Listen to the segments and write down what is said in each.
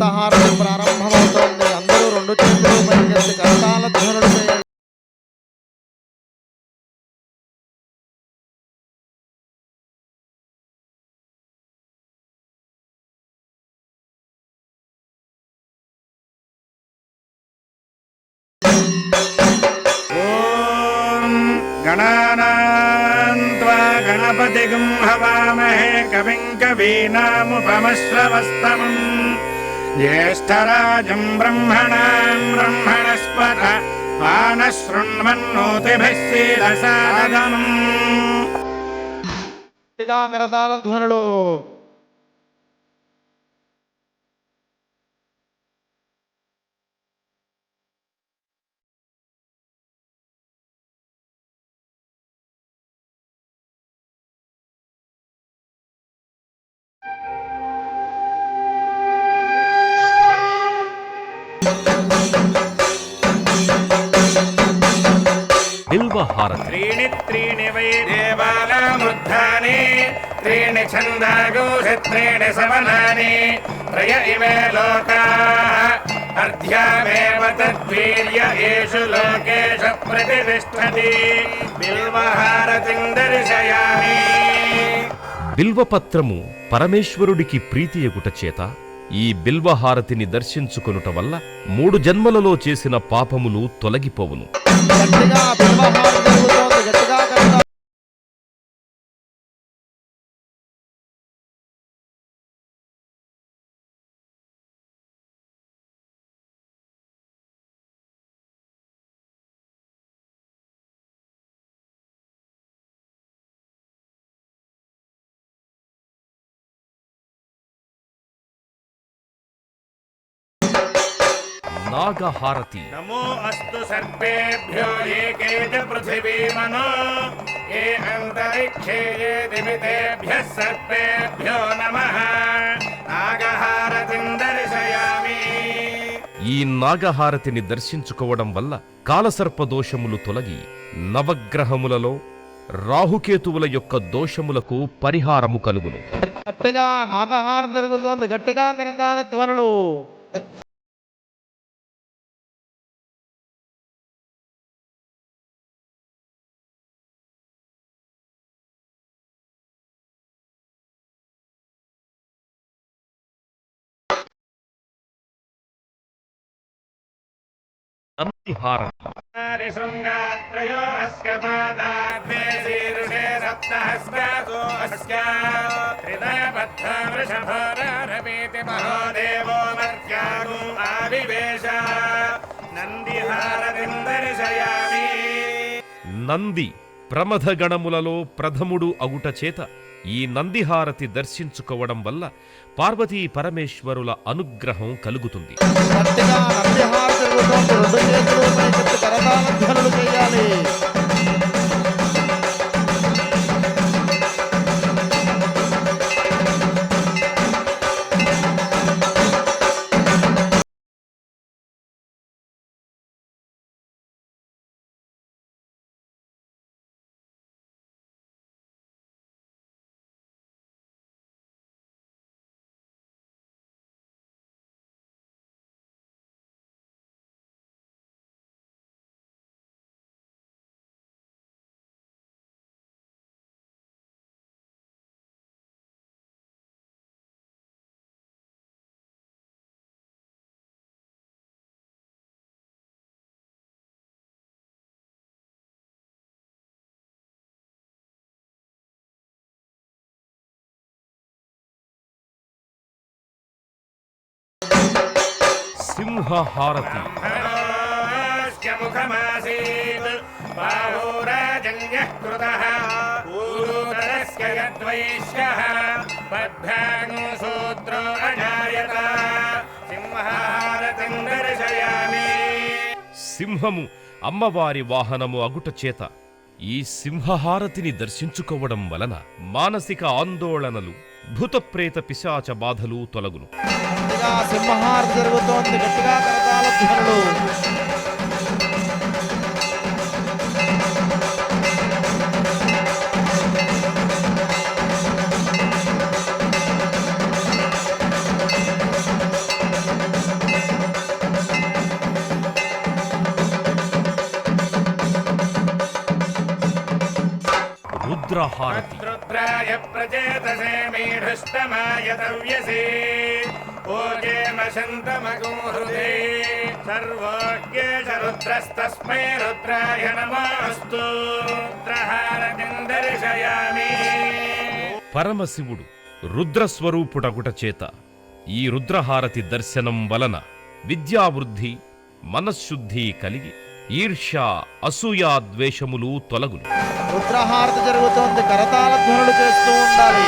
అమృత హారతి ప్రారంభమవుతోంది అందరూ రెండు చేతులు పైకెత్తి కరతాల ధ్వనులు చేయండి ॐ गणानां त्वा गणपतिगुं हवामहे कविं कवीनामुपमश्रवस्तमम् ज्येष्ठराजम् ब्रह्मणाम् ब्रह्मणस्पत वानशृण्वन्नोतिभिः शीलसादनम् ध्वनुలు అర్ధ్యామేవ తద్వీర్య ఏషు లోకేషు ప్రతిష్టతి. బిల్వహారతిం దర్శయామి బిల్వపత్రము పరమేశ్వరుడికి ప్రీతియగుట చేత ఈ బిల్వహారతిని దర్శించుకొనుట వల్ల మూడు జన్మలలో చేసిన పాపములు తొలగిపోవును. నాగహారతి. నమో అస్తు సర్పేభ్యో ఏకేజ పృథివీ మనో ఏ అంతరిక్షే ఏ సర్పేభ్యో నమ నమః? నాగహారతిం దర్శయామి. ఈ నాగహారతిని దర్శించుకోవడం వల్ల కాలసర్ప దోషములు తొలగి నవగ్రహములలో రాహుకేతువుల యొక్క దోషములకు పరిహారము కలుగును. గట్టిగా ఆహారం గట్టిగా తిరగాలి త్వరలు वृषभोरभीति महोदेवो मर्त्यागुम् आविवेश नन्दिहारतिं दर्शयामि నంది ప్రమథ గణములలో ప్రథముడు అగుట చేత ఈ నందిహారతి దర్శించుకోవడం వల్ల పార్వతీ పరమేశ్వరుల అనుగ్రహం కలుగుతుంది. చేయాలి. సింహహారతి. సింహము అమ్మవారి వాహనము అగుట చేత ఈ సింహహారతిని దర్శించుకోవడం వలన మానసిక ఆందోళనలు భూతప్రేత పిశాచ బాధలు తొలగును. గట్టిగా జరుగుతోంది గట్టిగా రుద్రహారతి. ప్రచేతసే మీఢుష్టమాయ తవ్యసే రుద్రాయ పరమశివుడు రుద్రస్వరూపుడగుట చేత ఈ రుద్రహారతి దర్శనం వలన విద్యావృద్ధి మనశ్శుద్ధి కలిగి ఈర్ష్య అసూయ ద్వేషములు తొలగులు రుద్రహారత జరుగుతోంది కరతాళ ధ్వనులు చేస్తూ ఉండాలి.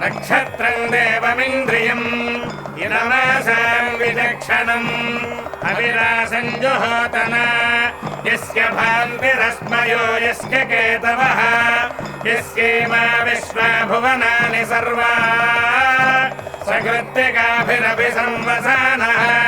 నక్షత్రం దేవమింద్రియం ఇలవాసాం విచక్షణం అవిరాసం జుహోతన. యస్య భాంతిరస్మయో యస్య కేతవః. యస్యేమా విశ్వా భువనాని సర్వా. సకృత్తికాభిరభి సంవసానః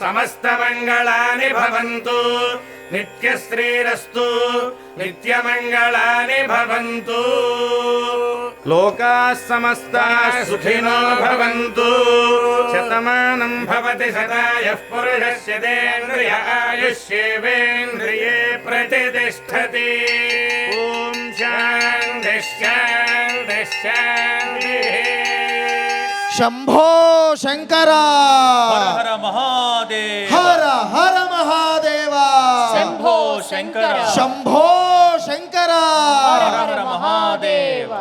సమస్తమంగళాని భవంతు. నిత్యశ్రీరస్తు నిత్యమంగళాని భవంతు. లోకా సమస్తా సుఖినో భవంతు. శతమానం భవతి శతాయః పురుషస్య తేంద్రియ ఆయుష్యేవేంద్రియే ప్రతిష్టతి. ఓం శాంతి శాంతి శాంతి. శంభో శంకర హర మహాదేవ హర హర మహాదేవ శంభో శంకర శంభో శంకర హర హర మహాదేవ